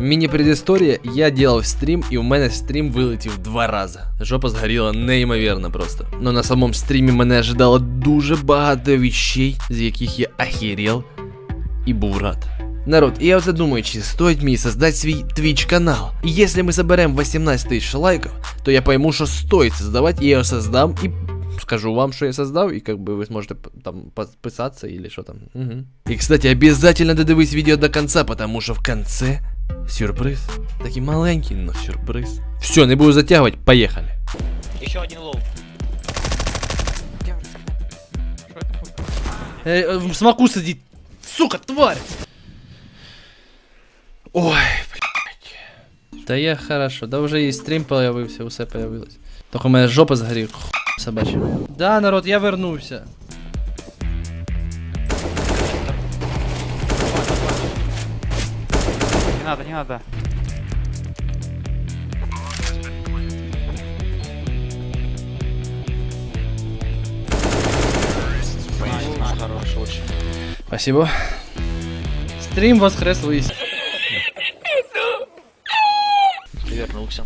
Міні-предісторія, я делав стрім, і у мене стрім вилетів два рази. Жопа згоріла неймовірно просто. Ну на самому стрімі мене ожидало дуже багато вещей, з яких я охерел і був рад. Народ, я вот задумаю, чи стоит мне создать свой Twitch канал. И если мы соберем 18 тысяч лайков, то я пойму, что стоит создавать, и я его создам, и скажу вам, что я создал, и как бы вы сможете п- там подписаться или что там. Мгм. И, кстати, обязательно додивись видео до конца, потому что в конце сюрприз. Такий маленький, но сюрприз. Все, не буду затягивать, поехали. Еще один лоу. Э, в смоку сидит. Сука, тварь! Ой, блядь. Та я хорошо, да вже і стрім появився, усе появилось. Тільки у мене жопа згорів, хуй собачий. Да, народ, я вернувся. надо, не надо. Найс, найс, хорош, очень. Спасибо. Стрім воскрес вись. Ты вернулся.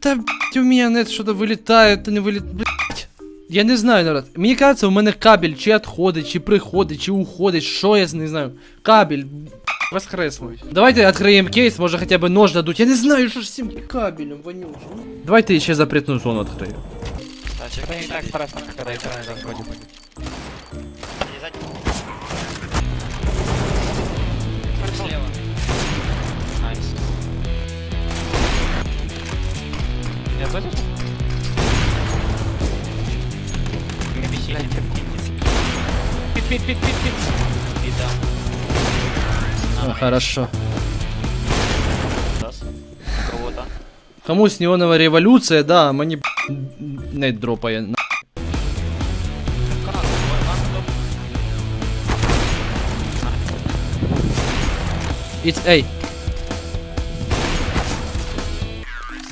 Та блядь, у мене нет що-то вилітає, то не вилітає. Блядь. Я не знаю, народ. Мені кажется, у мене кабель чи відходить, чи приходить, чи уходить, що я не знаю. Кабель. Воскресло. Давайте відкриємо кейс, може хоча б нож дадуть. Я не знаю, що ж з цим кабелем, вонючим. Давайте ще запретну зону відкрию. Да, чекай, так, страшно, когда интернет заходит. Слева. Найс. Я тоже? Не беси. Пит, пит, пит, пит, пит. И да. О, хорошо. Раз. У кого-то. Комусь неонова революція, да, а мені б, не дропає. на- It's A.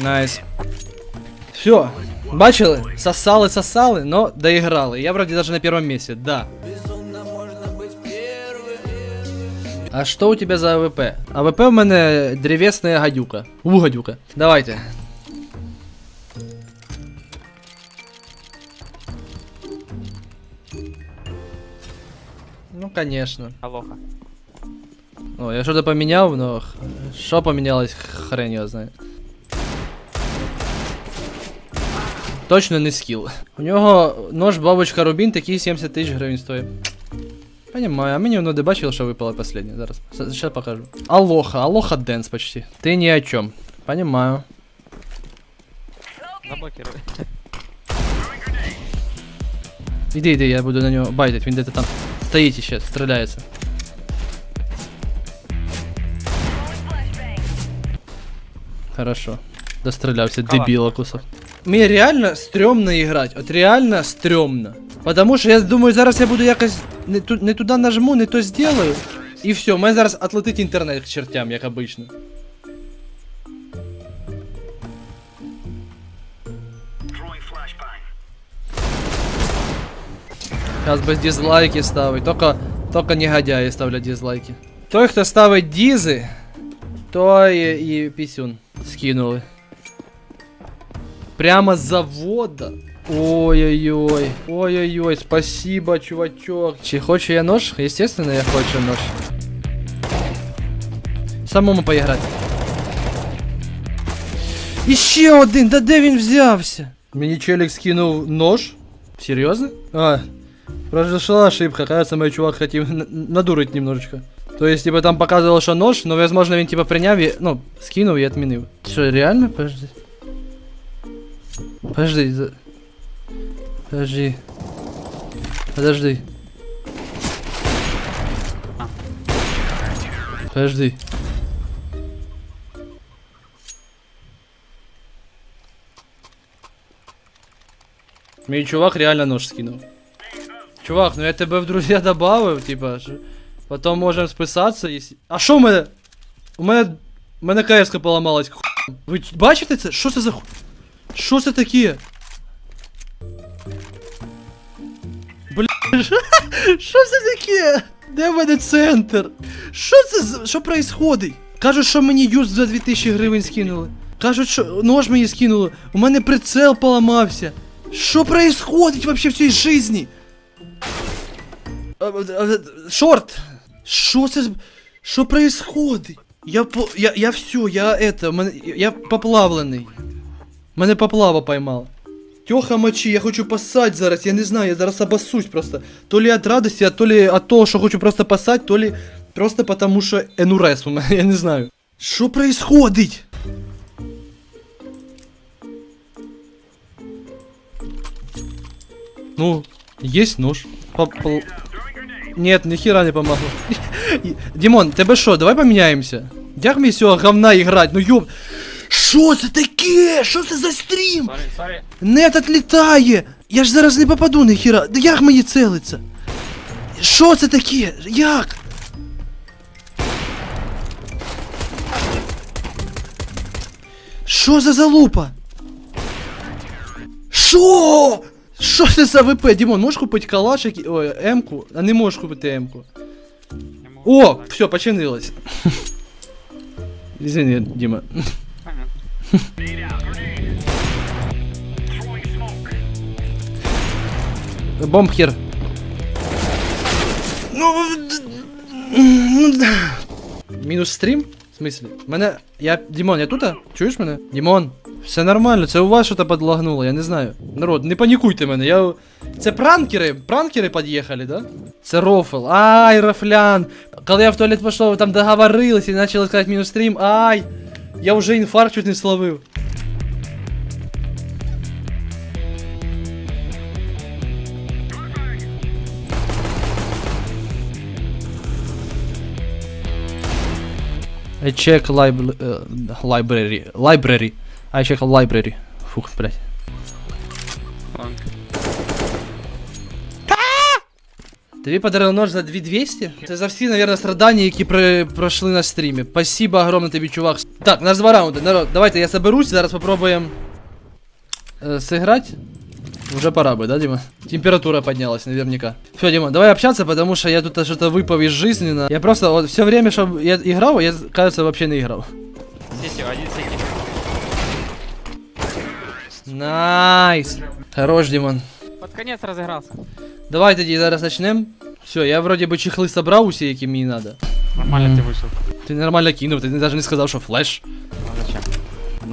Найс. Все. Бачили? Сосали, сосали, но доиграли. Я вроде даже на первом месте, да. А что у тебя за АВП? АВП у мене древесная гадюка. У, гадюка. Давайте. Ну, конечно. Алоха. О, я что-то поменял, но х- что поменялось, хрен его знает. Точно не скіл. У нього нож бабочка Рубін такий 70 тисяч гривень стоїть. Понимаю, а мені воно де бачив, що випало последнє. Зараз. Сейчас покажу. Алоха, Алоха Дэнс почти. Ты ни о чем. Понимаю. Заблокируй. Іди, іди, я буду на нього байтить, він де-то там стоїть ще, стріляється. Хорошо. Дострелявся, Кава. дебіла кусок. Мені реально стрьомно іграти, от реально стрьомно. Потому що я думаю, зараз я буду якось не, ту, не туди нажму, не то зроблю. І все, у мене зараз отлетить інтернет к чертям, як обично. Зараз без дизлайки ставить, тільки, тільки негодяї ставлять дизлайки. Той, хто ставить дизи, той і, і пісюн скинули. Прямо з завода. Ой-ой-ой. Ой-ой-ой, спасибо, чувачок. Чи хочу я нож? Естественно, я хочу нож. Самому поіграти. Іще один, да де він взявся? Мені челік скинув нож. Серйозно? А, произошла ошибка. Кажется, мой чувак хотел н- надурить немножечко. То есть, типа, там показывало, что нож, но, возможно, він, типа, прийняв і, ну, скинув і отмінив. Що, реально? Подожди. Подожди. Подожди. Подожди. Подожди. Мій чувак реально нож скинув. Чувак, ну я тебе в друзья добавив, типа, потом можем списатися, если... А що у мене? У мене... У мене КС поламалась, ху... Ви бачите це? Що це за ху... Це таке? Що це таке? Де в мене центр? Що це за... Що происходить? Кажуть, що мені юз за 2000 гривень скинули. Кажуть, що нож мені скинули. У мене прицел поламався. Що происходить вообще в цій житті? А, а, а, Шорт! Що це? з- Що происходить? Я по. Я, я все, я это. Мене, я поплавлений. Мене поплава поймала. Тьоха мочи, я хочу пасать зараз, я не знаю, я зараз обоссусь просто. То ли от радости, а то ли от того, що хочу просто пасать, то ли просто потому що енурез у мене, я не знаю. Що происходить? Ну, есть нож. По- пол- Нет, нихера не помогло. Димон, тебе що, давай поміняємося? Як мені з цього говна іграть? Ну ёб... Що це таке? Що це за стрім? Сорі, сорі. Нет отлітає! Я ж зараз не попаду ніхіра. Да як мені целиться? Що це таке? Як? Що за залупа? Що? Що це за ВП? Дімон, можеш купити калашик, ой, М-ку, а не можеш купити М-ку. О, все, починилось. Извини, Дима. Понятно. Бомбхер. Ну. ну. Мінус стрім? В смысле? Мене. Я. Дімон, я тут? Чуєш мене? Дімон, все нормально, це у вас щось подлагнуло, я не знаю. Народ, не панікуйте мене, я. Це пранкери? Пранкери під'їхали, да? Це рофл. Ай, рофлян. Коли я в туалет пішов, там договорились і почали сказати мінус стрім. Ай! Я вже інфаркт чуть не словив. I check uh, library. Library. I check library. Фух, блядь. Тобі подарили нож за 2200? Це за всі, наверное, страдання, які при, пройшли на стрімі. Спасибо огромне тобі, чувак. Так, у нас два раунди. Народ, давайте я соберусь, зараз попробуем э, сыграть. Уже пора бы, да, Дима? Температура поднялась наверняка. Все, Дима, давай общаться, потому что я тут что-то выпал из жизни. Я просто вот все время, чтобы я играл, я, кажется, вообще не играл. Сісі, один сіті. Найс. Хорош, Димон. Под конец розігрався. Давай тоді зараз начнем. Все, я вроде бы чехли собрав усі, які мені надо. Нормально ти вийшов. Ти нормально кинув, ти навіть не сказав, що флеш. А зачем?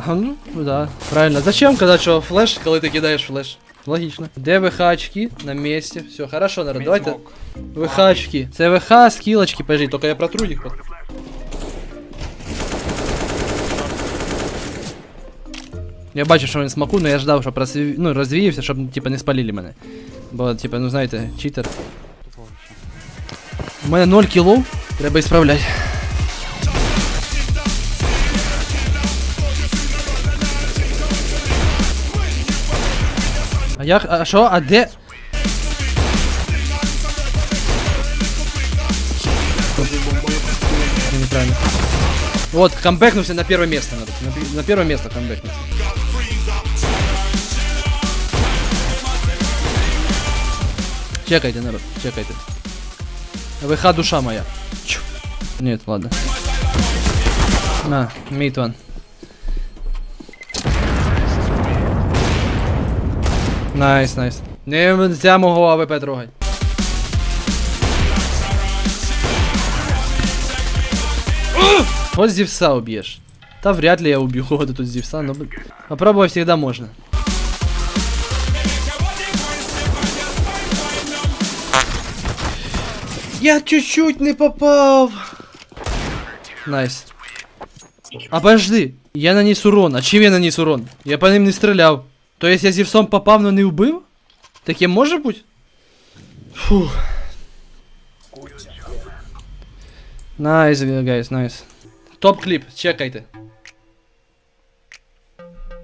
А, ну, да, правильно. Зачем казати, що флеш, коли ти кидаєш флеш? Логічно. Де ВХ очки? На месте. Все, хорошо, народ. Давайте. ВХ очки. Це ВХ, скілочки, подожди, только я протру їх. потім. Я бачу, що він смаку, але я ждав, щоб розвів... ну, розвіявся, щоб типа не спалили мене. Бо, типа, ну знаєте, читер. Тупо вообще. У мене 0 кілов, треба ісправляти. А як, а що, а де? Я Неправильно. Вот, камбэкнулся на первое место надо. На, пи- на первое место камбэкнулся. Чекайте, народ, чекайте. ВХ душа моя. Чу. Нет, ладно. На, мид ван. Найс, найс. Нельзя мого АВП трогать. Вот Зевса убьешь. Да вряд ли я убью кого-то тут Зевса, но блин, попробовать всегда можно. Я чуть-чуть не попав. Найс. А подожди, я наніс урон. А чим я наніс урон? Я по ним не стріляв. То есть я зівсом попав, но не вбив? Таке може бути? Фух. Найс, гайс, найс. Топ кліп, чекайте.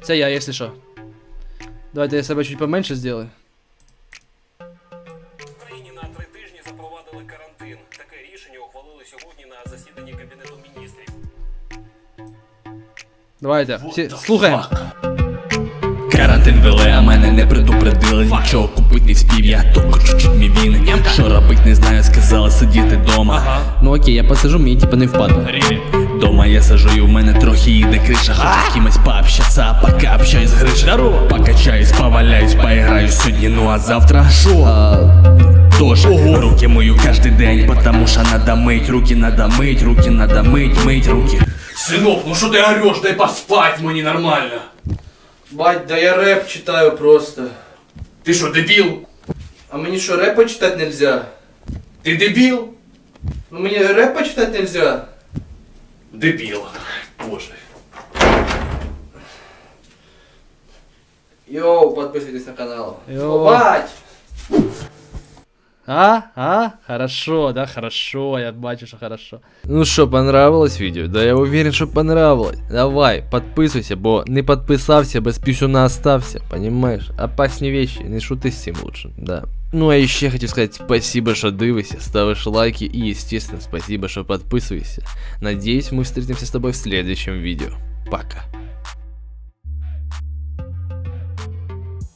Це я, якщо що. Давайте я себе чуть поменше сделаю. Сьогодні на засіданні Кабінету міністрів. Давайте, всі, слухаємо. Карантин вели, а мене не предупредили. Нічого купить не спів, я тільки чуть-чуть мій він Що робить, не знаю, сказали сидіти дома. Ну окей, я посижу, мені типа не впадло. Дома я сижу і в мене трохи їде криша. Хочу з кимось пообщаться, пока общаюсь з Гришей Покачаюсь, поваляюсь, поіграю сьогодні, ну а завтра? Шо? Тоже руки мою каждый день, потому что надо мыть, руки надо мыть, руки надо мыть, мыть руки. Синок, ну що ти ореш, дай поспать мені нормально. Бать, да я рэп читаю просто. Ти що, дебіл? А мені що, рэп почитать нельзя? Ти дебіл? Ну мені рэп почитать нельзя? Дебіл. Боже. Йоу, подписывайтесь на канал. Йоу. О, бать! А? А? Хорошо, да, хорошо, я бачу, що хорошо. Ну що, понравилось відео? Да я уверен, що понравилось. Давай, подписуйся, бо не подписався, без пісюна остався, понимаешь? Опасні вещи, не шути з цим лучше, да. Ну а еще хочу сказать спасибо, что дивишься, ставишь лайки и, естественно, спасибо, что подписываешься. Надеюсь, мы встретимся с тобой в следующем видео. Пока.